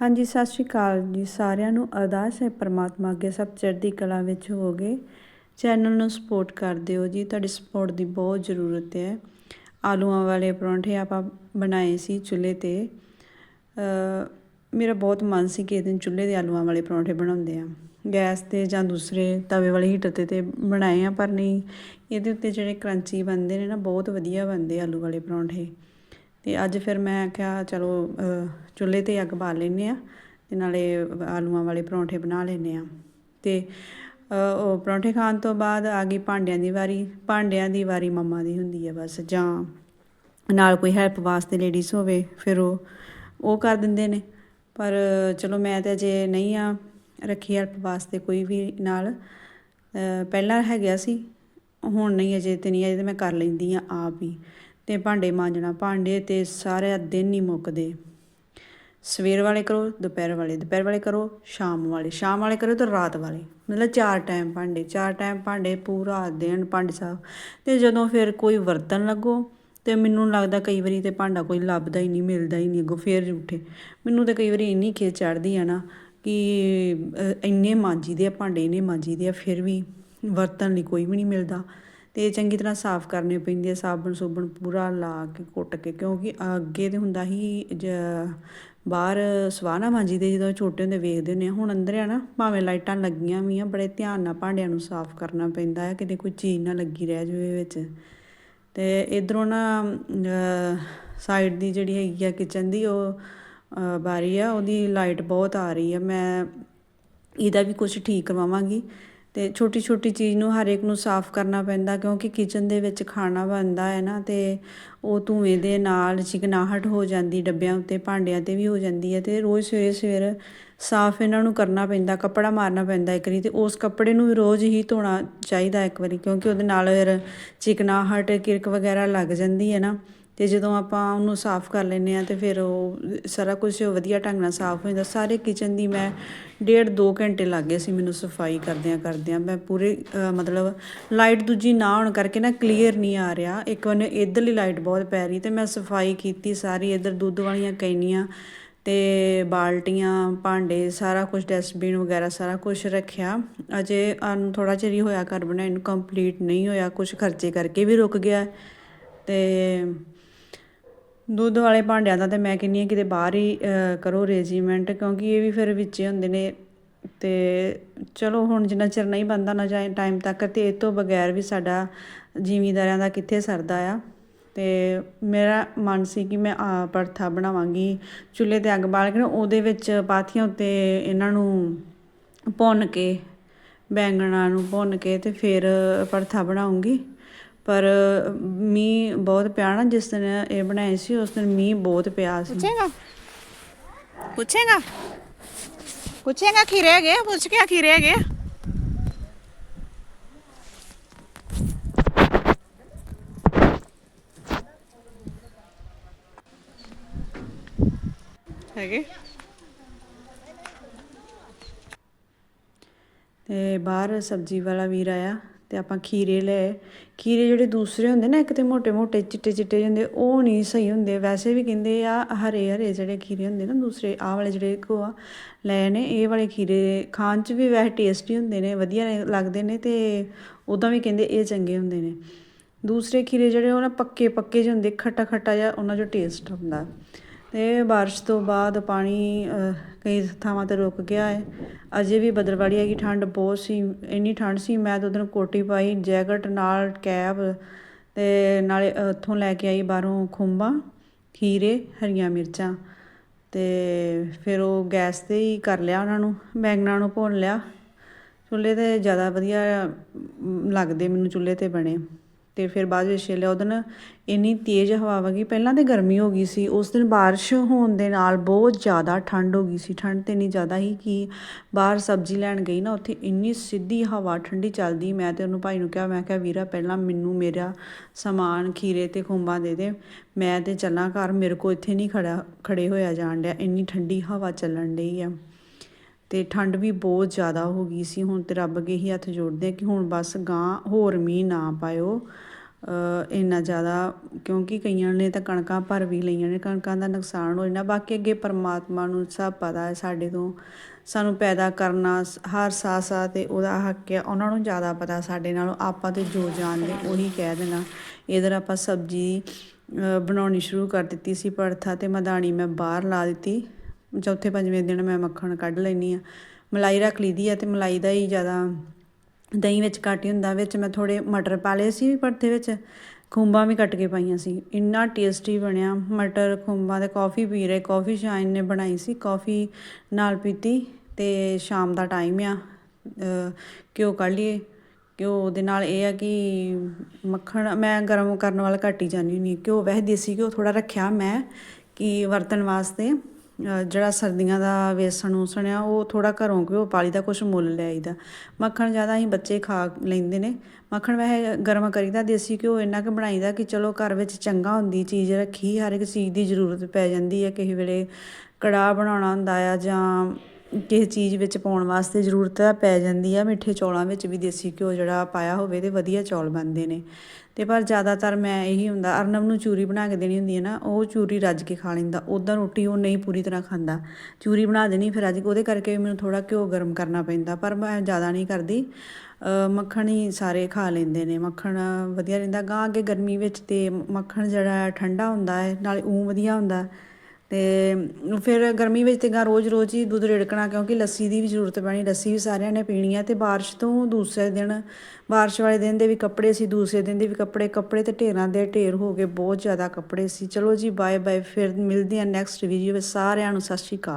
ਹਾਂਜੀ, ਸਤਿ ਸ਼੍ਰੀ ਅਕਾਲ ਜੀ ਸਾਰਿਆਂ ਨੂੰ। ਅਰਦਾਸ ਹੈ ਪ੍ਰਮਾਤਮਾ ਅੱਗੇ ਸਭ ਚੜ੍ਹਦੀ ਕਲਾ ਵਿੱਚ ਹੋਗੇ ਚੈਨਲ ਨੂੰ ਸਪੋਰਟ ਕਰ ਦਿਓ ਜੀ। ਤੁਹਾਡੀ ਸਪੋਰਟ ਦੀ ਬਹੁਤ ਜ਼ਰੂਰਤ ਹੈ। ਆਲੂਆਂ ਵਾਲੇ ਪਰੌਂਠੇ ਆਪਾਂ ਬਣਾਏ ਸੀ ਚੁੱਲ੍ਹੇ ਤੇ। ਮੇਰਾ ਬਹੁਤ ਮਨ ਸੀ ਕਿ ਇਹ ਦਿਨ ਚੁੱਲ੍ਹੇ ਦੇ ਆਲੂਆਂ ਵਾਲੇ ਪਰੌਂਠੇ ਬਣਾਉਂਦੇ ਆ ਗੈਸ ਤੇ ਜਾਂ ਦੂਸਰੇ ਤਵੇ ਵਾਲੇ ਹੀਟਰ ਤੇ ਤੇ ਬਣਾਏ ਆ ਪਰ ਨਹੀਂ। ਇਹਦੇ ਉੱਤੇ ਜਿਹੜੇ ਕਰੰਚੀ ਬਣਦੇ ਨੇ ਨਾ, ਬਹੁਤ ਵਧੀਆ ਬਣਦੇ ਆਲੂ ਵਾਲੇ ਪਰੌਂਠੇ। ਅਤੇ ਅੱਜ ਫਿਰ ਮੈਂ ਕਿਹਾ ਚਲੋ ਚੁੱਲ੍ਹੇ ਤੇ ਅੱਗ ਬਾਲ ਲੈਂਦੇ ਹਾਂ ਅਤੇ ਨਾਲੇ ਆਲੂਆਂ ਵਾਲੇ ਪਰੌਂਠੇ ਬਣਾ ਲੈਂਦੇ ਹਾਂ। ਅਤੇ ਉਹ ਪਰੌਂਠੇ ਖਾਣ ਤੋਂ ਬਾਅਦ ਆ ਗਈ ਭਾਂਡਿਆਂ ਦੀ ਵਾਰੀ। ਭਾਂਡਿਆਂ ਦੀ ਵਾਰੀ ਮੰਮਾ ਦੀ ਹੁੰਦੀ ਹੈ ਬਸ, ਜਾਂ ਨਾਲ ਕੋਈ ਹੈਲਪ ਵਾਸਤੇ ਲੇਡੀਜ਼ ਹੋਵੇ, ਫਿਰ ਉਹ ਉਹ ਕਰ ਦਿੰਦੇ ਨੇ। ਪਰ ਚਲੋ ਮੈਂ ਤਾਂ ਅਜੇ ਨਹੀਂ ਆ ਰੱਖੀ ਹੈਲਪ ਵਾਸਤੇ ਕੋਈ ਵੀ ਨਾਲ। ਪਹਿਲਾਂ ਹੈਗਾ ਸੀ, ਹੁਣ ਨਹੀਂ ਅਜੇ ਤੇ ਨਹੀਂ, ਅਜੇ ਤੇ ਮੈਂ ਕਰ ਲੈਂਦੀ ਆ ਆਪ ਹੀ। ਤੇ ਭਾਂਡੇ ਮਾਂਜਣਾ, ਭਾਂਡੇ ਤੇ ਸਾਰੇ ਦਿਨ ਨਹੀਂ ਮੁੱਕਦੇ। ਸਵੇਰ ਵਾਲੇ ਕਰੋ, ਦੁਪਹਿਰ ਵਾਲੇ। ਦੁਪਹਿਰ ਵਾਲੇ ਕਰੋ, ਸ਼ਾਮ ਵਾਲੇ। ਸ਼ਾਮ ਵਾਲੇ ਕਰੋ ਤਾਂ ਰਾਤ ਵਾਲੇ। ਮਤਲਬ ਚਾਰ ਟਾਈਮ ਭਾਂਡੇ। ਚਾਰ ਟਾਈਮ ਭਾਂਡੇ ਪੂਰਾ ਦਿਨ ਭਾਂਡੇ ਸਾਹਿਬ ਤੇ ਜਦੋਂ ਫਿਰ ਕੋਈ ਵਰਤਨ ਲੱਗੋ ਤੇ ਮੈਨੂੰ ਲੱਗਦਾ ਕਈ ਵਾਰੀ ਤੇ ਭਾਂਡਾ ਕੋਈ ਲੱਭਦਾ ਹੀ ਨਹੀਂ, ਮਿਲਦਾ ਹੀ ਨਹੀਂ ਅੱਗੋਂ ਫੇਰ ਉੱਠੇ। ਮੈਨੂੰ ਤਾਂ ਕਈ ਵਾਰੀ ਇੰਨੀ ਖੇਚ ਚੜਦੀ ਆ ਨਾ ਕਿ ਇੰਨੇ ਮਾਂਜੀਦੇ ਆ, ਭਾਂਡੇ ਇੰਨੇ ਮਾਂਜੀਦੇ ਆ, ਫਿਰ ਵੀ ਵਰਤਨ ਲਈ ਕੋਈ ਵੀ ਨਹੀਂ ਮਿਲਦਾ। ਤੇ ਚੰਗੀ ਤਰ੍ਹਾਂ ਸਾਫ਼ ਕਰਨੇ ਪੈਂਦੇ ਆ, ਸਾਬਣ ਸੁਬਣ ਪੂਰਾ ਲਾ ਕੇ ਕੁੱਟ ਕੇ, ਕਿਉਂਕਿ ਅੱਗੇ ਤੇ ਹੁੰਦਾ ਹੀ ਜ- ਬਾਹਰ ਸਵਾਹ ਨਾ ਮਾਂਜੀ ਦੇ ਜਦੋਂ ਛੋਟੇ ਹੁੰਦੇ ਵੇਖਦੇ ਹੁੰਦੇ ਆ, ਹੁਣ ਅੰਦਰ ਆ ਨਾ, ਭਾਵੇਂ ਲਾਈਟਾਂ ਲੱਗੀਆਂ ਵੀ ਆ, ਬੜੇ ਧਿਆਨ ਨਾਲ ਭਾਂਡਿਆਂ ਨੂੰ ਸਾਫ਼ ਕਰਨਾ ਪੈਂਦਾ ਹੈ ਕਿਤੇ ਕੋਈ ਚੀਜ਼ ਨਾ ਲੱਗੀ ਰਹਿ ਜਾਵੇ ਵਿੱਚ। ਤੇ ਇਧਰੋਂ ਨਾ ਸਾਈਡ ਦੀ ਜਿਹੜੀ ਹੈਗੀ ਆ ਕਿਚਨ ਦੀ, ਉਹ ਬਾਰੀ ਆ, ਉਹਦੀ ਲਾਈਟ ਬਹੁਤ ਆ ਰਹੀ ਆ, ਮੈਂ ਇਹਦਾ ਵੀ ਕੁਝ ਠੀਕ ਕਰਵਾਵਾਂਗੀ। ਤੇ ਛੋਟੀ ਛੋਟੀ ਚੀਜ਼ ਨੂੰ ਹਰ ਇੱਕ ਨੂੰ ਸਾਫ਼ ਕਰਨਾ ਪੈਂਦਾ, ਕਿਉਂਕਿ ਕਿਚਨ ਦੇ ਵਿੱਚ ਖਾਣਾ ਬਣਦਾ ਹੈ ਨਾ, ਤੇ ਉਹ ਧੂਏ ਦੇ ਨਾਲ ਚਿਕਨਾਹਟ ਹੋ ਜਾਂਦੀ, ਡੱਬਿਆਂ ਉੱਤੇ ਭਾਂਡਿਆਂ ਤੇ ਵੀ ਹੋ ਜਾਂਦੀ ਹੈ, ਤੇ ਰੋਜ਼ ਸਵੇਰੇ ਸਵੇਰ ਸਾਫ਼ ਇਹਨਾਂ ਨੂੰ ਕਰਨਾ ਪੈਂਦਾ, ਕੱਪੜਾ ਮਾਰਨਾ ਪੈਂਦਾ ਇੱਕ ਵਾਰੀ, ਤੇ ਉਸ ਕੱਪੜੇ ਨੂੰ ਵੀ ਰੋਜ਼ ਹੀ ਧੋਣਾ ਚਾਹੀਦਾ ਇੱਕ ਵਾਰੀ, ਕਿਉਂਕਿ ਉਹਦੇ ਨਾਲ ਫਿਰ ਚਿਕਨਾਹਟ, ਕਿਰਕ ਵਗੈਰਾ ਲੱਗ ਜਾਂਦੀ ਹੈ ਨਾ। ਤੇ ਜਦੋਂ ਆਪਾਂ ਉਹਨੂੰ ਸਾਫ਼ ਕਰ ਲੈਂਦੇ ਆ ਤੇ ਫਿਰ ਉਹ ਸਾਰਾ ਕੁਝ ਵਧੀਆ ਢੰਗ ਨਾਲ ਸਾਫ਼ ਹੋ ਜਾਂਦਾ। ਸਾਰੇ ਕਿਚਨ ਦੀ ਮੈਂ ਡੇਢ ਦੋ ਘੰਟੇ ਲੱਗ ਗਏ ਸੀ ਮੈਨੂੰ ਸਫ਼ਾਈ ਕਰਦਿਆਂ ਕਰਦਿਆਂ। ਮੈਂ ਪੂਰੇ ਮਤਲਬ ਲਾਈਟ ਦੂਜੀ ਨਾ ਹੋਣ ਕਰਕੇ ਨਾ ਕਲੀਅਰ ਨਹੀਂ ਆ ਰਿਹਾ। ਇੱਕ ਵਾਰ ਇਧਰਲੀ ਲਾਈਟ ਬਹੁਤ ਪੈ ਰਹੀ ਤੇ ਮੈਂ ਸਫ਼ਾਈ ਕੀਤੀ ਸਾਰੀ, ਇਧਰ ਦੁੱਧ ਵਾਲੀਆਂ ਕੈਨੀਆਂ ਤੇ ਬਾਲਟੀਆਂ, ਭਾਂਡੇ, ਸਾਰਾ ਕੁਝ ਡਸਟਬਿਨ ਵਗੈਰਾ ਸਾਰਾ ਕੁਝ ਰੱਖਿਆ। ਅਜੇ ਅਨ ਥੋੜਾ ਚਿਰ ਹੀ ਹੋਇਆ ਘਰ ਬਣਾਏ ਨੂੰ ਕੰਪਲੀਟ ਨਹੀਂ ਹੋਇਆ, ਕੁਝ ਖਰਚੇ ਕਰਕੇ ਵੀ ਰੁਕ ਗਿਆ। ਤੇ ਦੁੱਧ ਵਾਲੇ ਭਾਂਡਿਆਂ ਦਾ ਤਾਂ ਮੈਂ ਕਹਿੰਦੀ ਹਾਂ ਕਿਤੇ ਬਾਹਰ ਹੀ ਕਰੋ ਰੇਜੀਮੈਂਟ ਕਿਉਂਕਿ ਇਹ ਵੀ ਫਿਰ ਵਿੱਚੇ ਹੁੰਦੇ ਨੇ। ਤੇ ਚਲੋ, ਹੁਣ ਜਿੰਨਾ ਚਿਰ ਨਹੀਂ ਬੰਦਾ ਨਾ ਜਾਏ ਟਾਈਮ ਤੱਕ, ਤੇ ਇਹ ਤੋਂ ਬਗੈਰ ਵੀ ਸਾਡਾ ਜ਼ਿਮੀਂਦਾਰਾਂ ਦਾ ਕਿੱਥੇ ਸਰਦਾ ਆ। ਤੇ ਮੇਰਾ ਮਨ ਸੀ ਕਿ ਮੈਂ ਆ ਪਰਥਾ ਬਣਾਵਾਂਗੀ। ਚੁੱਲ੍ਹੇ ਤੇ ਅੱਗ ਬਾਲ ਕੇ ਉਹਦੇ ਵਿੱਚ ਪਾਥੀਆਂ ਉੱਤੇ ਇਹਨਾਂ ਨੂੰ ਭੁੰਨ ਕੇ, ਬੈਂਗਣਾਂ ਨੂੰ ਭੁੰਨ ਕੇ ਤੇ ਫਿਰ ਪਰਥਾ ਬਣਾਉਂਗੀ। ਪਰ ਮੀ ਬਹੁਤ ਪਿਆ ਨਾ ਜਿਸ ਦਿਨ ਇਹ ਬਣਾਏ ਸੀ ਉਸ ਦਿਨ ਮੀਂਹ ਬਹੁਤ ਪਿਆਰ ਸੀ। ਪੁੱਛੇਗਾ? ਪੁੱਛੇਗਾ? ਪੁੱਛੇਗਾ ਕੀ ਰਹਿ ਗਿਆ ਪੁੱਛ ਕੇ ਕੀ ਰਹਿ ਗਿਆ ਹੈਗੇ? ਤੇ ਬਾਹਰ ਸਬਜ਼ੀ ਵਾਲਾ ਵੀਰ ਆਇਆ। ਤੇ ਆਪਾਂ ਖੀਰੇ ਲਏ। ਖੀਰੇ ਜਿਹੜੇ ਦੂਸਰੇ ਹੁੰਦੇ ਨਾ, ਇੱਕ ਤੇ ਮੋٹے-ਮੋٹے ਚਿੱਟੇ-ਚਿੱਟੇ ਹੁੰਦੇ, ਉਹ ਨਹੀਂ ਸਹੀ ਹੁੰਦੇ। ਵੈਸੇ ਵੀ ਕਹਿੰਦੇ ਆ, ਹਰੇ-ਹਰੇ ਜਿਹੜੇ ਖੀਰੇ ਹੁੰਦੇ ਨਾ ਦੂਸਰੇ, ਆਹ ਵਾਲੇ ਜਿਹੜੇ ਕੋ ਆ ਲੈ ਨੇ, ਇਹ ਵਾਲੇ ਖੀਰੇ ਖਾਣ 'ਚ ਵੀ ਵੈਸੇ ਟੇਸਟੀ ਹੁੰਦੇ ਨੇ, ਵਧੀਆ ਲੱਗਦੇ ਨੇ ਤੇ ਉਦਾਂ ਵੀ ਕਹਿੰਦੇ ਇਹ ਚੰਗੇ ਹੁੰਦੇ ਨੇ। ਦੂਸਰੇ ਖੀਰੇ ਜਿਹੜੇ ਉਹ ਨਾ ਪੱਕੇ-ਪੱਕੇ ਜਿਹੇ ਹੁੰਦੇ, ਖਟਾ-ਖਟਾ ਜਿਹਾ, ਉਹਨਾਂ 'ਚੋਂ ਟੇਸਟ ਹੁੰਦਾ। ਅਤੇ ਬਾਰਿਸ਼ ਤੋਂ ਬਾਅਦ ਪਾਣੀ ਕਈ ਥਾਵਾਂ ਤੇ ਰੁਕ ਗਿਆ ਹੈ। ਅਜੇ ਵੀ ਬਦਲਵਾੜੀ ਹੈਗੀ, ਠੰਡ ਬਹੁਤ ਸੀ, ਇੰਨੀ ਠੰਡ ਸੀ, ਮੈਂ ਤਾਂ ਉਦੋਂ ਕੋਟੀ ਪਾਈ, ਜੈਕਟ ਨਾਲ ਕੈਬ ਅਤੇ ਨਾਲੇ ਉੱਥੋਂ ਲੈ ਕੇ ਆਈ ਬਾਹਰੋਂ ਖੁੰਬਾਂ, ਖੀਰੇ, ਹਰੀਆਂ ਮਿਰਚਾਂ ਅਤੇ ਫਿਰ ਉਹ ਗੈਸ ਤੇ ਹੀ ਕਰ ਲਿਆ ਉਹਨਾਂ ਨੂੰ, ਬੈਂਗਣਾਂ ਨੂੰ ਭੁੰਨ ਲਿਆ। ਚੁੱਲ੍ਹੇ ਤੇ ਜ਼ਿਆਦਾ ਵਧੀਆ ਲੱਗਦੇ, ਮੈਨੂੰ ਚੁੱਲ੍ਹੇ ਤੇ ਬਣੇ। ਤੇ ਫਿਰ ਬਾਅਦ ਵਿੱਚ ਛਿੱਲਿਆ। ਉਹਦੇ ਨਾਲ ਇੰਨੀ ਤੇਜ਼ ਹਵਾ ਵਗੀ ਪਹਿਲਾਂ ਤੇ ਗਰਮੀ ਹੋ ਗਈ ਸੀ। ਉਸ ਦਿਨ ਬਾਰਿਸ਼ ਹੋਣ ਦੇ ਨਾਲ ਬਹੁਤ ਜ਼ਿਆਦਾ ਠੰਡ ਹੋ ਗਈ ਸੀ। ਠੰਡ ਤੇ ਇੰਨੀ ਜ਼ਿਆਦਾ ਹੀ ਕਿ ਬਾਹਰ ਸਬਜ਼ੀ ਲੈਣ ਗਈ ਨਾ, ਉੱਥੇ ਇੰਨੀ ਸਿੱਧੀ ਹਵਾ ਠੰਡੀ ਚੱਲਦੀ। ਮੈਂ ਤੇ ਉਹਨੂੰ ਭਾਈ ਨੂੰ ਕਿਹਾ, ਮੈਂ ਕਿਹਾ, ਵੀਰਾ, ਪਹਿਲਾਂ ਮੈਨੂੰ ਮੇਰਾ ਸਮਾਨ, ਖੀਰੇ ਤੇ ਖੁੰਬਾਂ ਦੇ ਦੇ। ਮੈਂ ਤੇ ਚੱਲਾਂ ਘਰ। ਮੇਰੇ ਕੋ ਇੱਥੇ ਨਹੀਂ ਖੜਾ, ਖੜੇ ਹੋਇਆ ਜਾਣ ਡਿਆ। ਇੰਨੀ ਠੰਡੀ ਹਵਾ ਚੱਲਣ ਡਈ ਆ। ਅਤੇ ਠੰਡ ਵੀ ਬਹੁਤ ਜ਼ਿਆਦਾ ਹੋ ਗਈ ਸੀ। ਹੁਣ ਤਾਂ ਰੱਬ ਅੱਗੇ ਹੀ ਹੱਥ ਜੋੜਦੇ ਕਿ ਹੁਣ ਬਸ ਗਾਂਹ ਹੋਰ ਮੀਂਹ ਨਾ ਪਾਇਓ। ਇੰਨਾ ਜ਼ਿਆਦਾ, ਕਿਉਂਕਿ ਕਈਆਂ ਨੇ ਤਾਂ ਕਣਕਾਂ ਭਰ ਵੀ ਲਈਆਂ ਨੇ, ਕਣਕਾਂ ਦਾ ਨੁਕਸਾਨ ਹੋ ਜਾਣਾ। ਬਾਕੀ ਅੱਗੇ ਪਰਮਾਤਮਾ ਨੂੰ ਸਭ ਪਤਾ ਹੈ, ਸਾਡੇ ਤੋਂ ਸਾਨੂੰ ਪੈਦਾ ਕਰਨਾ ਹਰ ਸਾਹ ਸਾਹ ਤੇ ਉਹਦਾ ਹੱਕ ਹੈ, ਉਹਨਾਂ ਨੂੰ ਜ਼ਿਆਦਾ ਪਤਾ ਸਾਡੇ ਨਾਲੋਂ। ਆਪਾਂ ਤੇ ਜੋ ਜਾਣਦੇ ਉਹੀ ਕਹਿ ਦੇਣਾ। ਇਧਰ ਆਪਾਂ ਸਬਜ਼ੀ ਬਣਾਉਣੀ ਸ਼ੁਰੂ ਕਰ ਦਿੱਤੀ ਸੀ ਪਰਥਾ ਤੇ ਮਧਾਣੀ ਮੈਂ ਬਾਹਰ ਲਾ ਦਿੱਤੀ। ਚੌਥੇ ਪੰਜਵੇਂ ਦਿਨ ਮੈਂ ਮੱਖਣ ਕੱਢ ਲੈਂਦੀ ਆ ਮਲਾਈ ਰੱਖ ਲਈਦੀ ਆ ਤੇ ਮਲਾਈ ਦਾ ਹੀ ਜ਼ਿਆਦਾ ਦਹੀਂ ਵਿੱਚ ਘੱਟ ਹੀ ਹੁੰਦਾ। ਵਿੱਚ ਮੈਂ ਥੋੜੇ ਮਟਰ ਪਾ ਲਏ ਸੀ ਪਰਥੇ ਵਿੱਚ, ਖੁੰਬਾਂ ਵੀ ਕੱਟ ਕੇ ਪਾਈਆਂ ਸੀ। ਇੰਨਾ ਟੇਸਟੀ ਬਣਿਆ। ਮਟਰ, ਖੁੰਬਾਂ ਤੇ ਕੌਫੀ ਪੀ ਰਹੇ। ਕੌਫੀ ਸ਼ਾਇਨ ਨੇ ਬਣਾਈ ਸੀ। ਕੌਫੀ ਨਾਲ ਪੀਤੀ ਤੇ ਸ਼ਾਮ ਦਾ ਟਾਈਮ ਆ। ਘਿਓ ਕੱਢ ਲਈਏ। ਘਿਓ ਦੇ ਨਾਲ ਇਹ ਆ ਕਿ ਮੱਖਣ ਮੈਂ ਗਰਮ ਕਰਨ ਵਾਲਾ ਘੱਟ ਹੀ ਜਾਂਦੀ ਹੁੰਦੀ ਹਾਂ। ਘਿਓ, ਵੈਸੇ ਦੇਸੀ ਘਿਓ ਥੋੜਾ ਰੱਖਿਆ ਮੈਂ ਕਿ ਵਰਤਣ ਵਾਸਤੇ। ਜਿਹੜਾ ਸਰਦੀਆਂ ਦਾ ਵੇਸਣ ਊਸਣ ਆ, ਉਹ ਥੋੜਾ ਘਰੋਂ ਘਿਓ ਪਾਲੀ ਦਾ ਕੁਛ ਮੁੱਲ ਲੈ ਆਈਦਾ। ਮੱਖਣ ਜ਼ਿਆਦਾ ਹੀ ਬੱਚੇ ਖਾ ਲੈਂਦੇ ਨੇ। ਮੱਖਣ ਵੈਸੇ ਗਰਮ ਕਰੀਦਾ, ਦੇਸੀ ਘਿਓ ਇੰਨਾ ਕੁ ਬਣਾਈਦਾ ਕਿ ਚਲੋ ਘਰ ਵਿੱਚ ਚੰਗਾ ਹੁੰਦੀ, ਚੀਜ਼ ਰੱਖੀ, ਹਰ ਇੱਕ ਚੀਜ਼ ਦੀ ਜ਼ਰੂਰਤ ਪੈ ਜਾਂਦੀ ਹੈ। ਕਿਸੇ ਵੇਲੇ ਕੜਾਹ ਬਣਾਉਣਾ ਹੁੰਦਾ ਆ ਜਾਂ ਕਿਸੇ ਚੀਜ਼ ਵਿੱਚ ਪਾਉਣ ਵਾਸਤੇ ਜ਼ਰੂਰਤ ਆ ਪੈ ਜਾਂਦੀ ਆ, ਮਿੱਠੇ ਚੌਲਾਂ ਵਿੱਚ ਵੀ ਦੇਸੀ ਘਿਓ ਜਿਹੜਾ ਪਾਇਆ ਹੋਵੇ ਤੇ ਵਧੀਆ ਚੌਲ ਬਣਦੇ ਨੇ। ਤੇ ਪਰ ਜ਼ਿਆਦਾਤਰ ਮੈਂ ਇਹੀ ਹੁੰਦਾ, ਅਰਨਬ ਨੂੰ ਚੂਰੀ ਬਣਾ ਕੇ ਦੇਣੀ ਹੁੰਦੀ ਹੈ ਨਾ, ਉਹ ਚੂਰੀ ਰੱਜ ਕੇ ਖਾ ਲੈਂਦਾ। ਉੱਦਾਂ ਰੋਟੀ ਉਹ ਨਹੀਂ ਪੂਰੀ ਤਰ੍ਹਾਂ ਖਾਂਦਾ। ਚੂਰੀ ਬਣਾ ਦੇਣੀ ਫਿਰ ਅੱਜ ਉਹਦੇ ਕਰਕੇ ਮੈਨੂੰ ਥੋੜਾ ਘਿਓ ਗਰਮ ਕਰਨਾ ਪੈਂਦਾ, ਪਰ ਮੈਂ ਜ਼ਿਆਦਾ ਨਹੀਂ ਕਰਦੀ। ਮੱਖਣ ਹੀ ਸਾਰੇ ਖਾ ਲੈਂਦੇ ਨੇ। ਮੱਖਣ ਵਧੀਆ ਰਹਿੰਦਾ। ਗਾਂ ਅੱਗੇ ਗਰਮੀ ਵਿੱਚ ਤੇ ਮੱਖਣ ਜਿਹੜਾ ਠੰਡਾ ਹੁੰਦਾ ਹੈ, ਨਾਲੇ ਊਂ ਵਧੀਆ ਹੁੰਦਾ। ਤੇ ਫਿਰ ਗਰਮੀ ਵਿੱਚ ਤੇ ਗਾ ਰੋਜ਼-ਰੋਜ਼ ਹੀ ਦੁੱਧ ਰਿੜਕਣਾ, ਕਿਉਂਕਿ ਲੱਸੀ ਦੀ ਵੀ ਜ਼ਰੂਰਤ ਪੈਣੀ, ਲੱਸੀ ਵੀ ਸਾਰਿਆਂ ਨੇ ਪੀਣੀ ਹੈ ਤੇ ਬਾਰਿਸ਼ ਤੋਂ ਦੂਸਰੇ ਦਿਨ, ਬਾਰਿਸ਼ ਵਾਲੇ ਦਿਨ ਦੇ ਵੀ ਕੱਪੜੇ ਸੀ, ਦੂਸਰੇ ਦਿਨ ਦੇ ਵੀ ਕੱਪੜੇ ਕੱਪੜੇ ਤੇ ਢੇਰਾਂ ਦੇ ਢੇਰ ਹੋ ਗਏ, ਬਹੁਤ ਜ਼ਿਆਦਾ ਕੱਪੜੇ ਸੀ। ਚਲੋ ਜੀ ਬਾਏ ਬਾਏ ਫਿਰ ਮਿਲਦੇ ਹਾਂ ਨੈਕਸਟ ਵੀਡੀਓ ਵਿੱਚ ਸਾਰਿਆਂ ਨੂੰ, ਸਤਿ ਸ਼੍ਰੀ ਅਕਾਲ।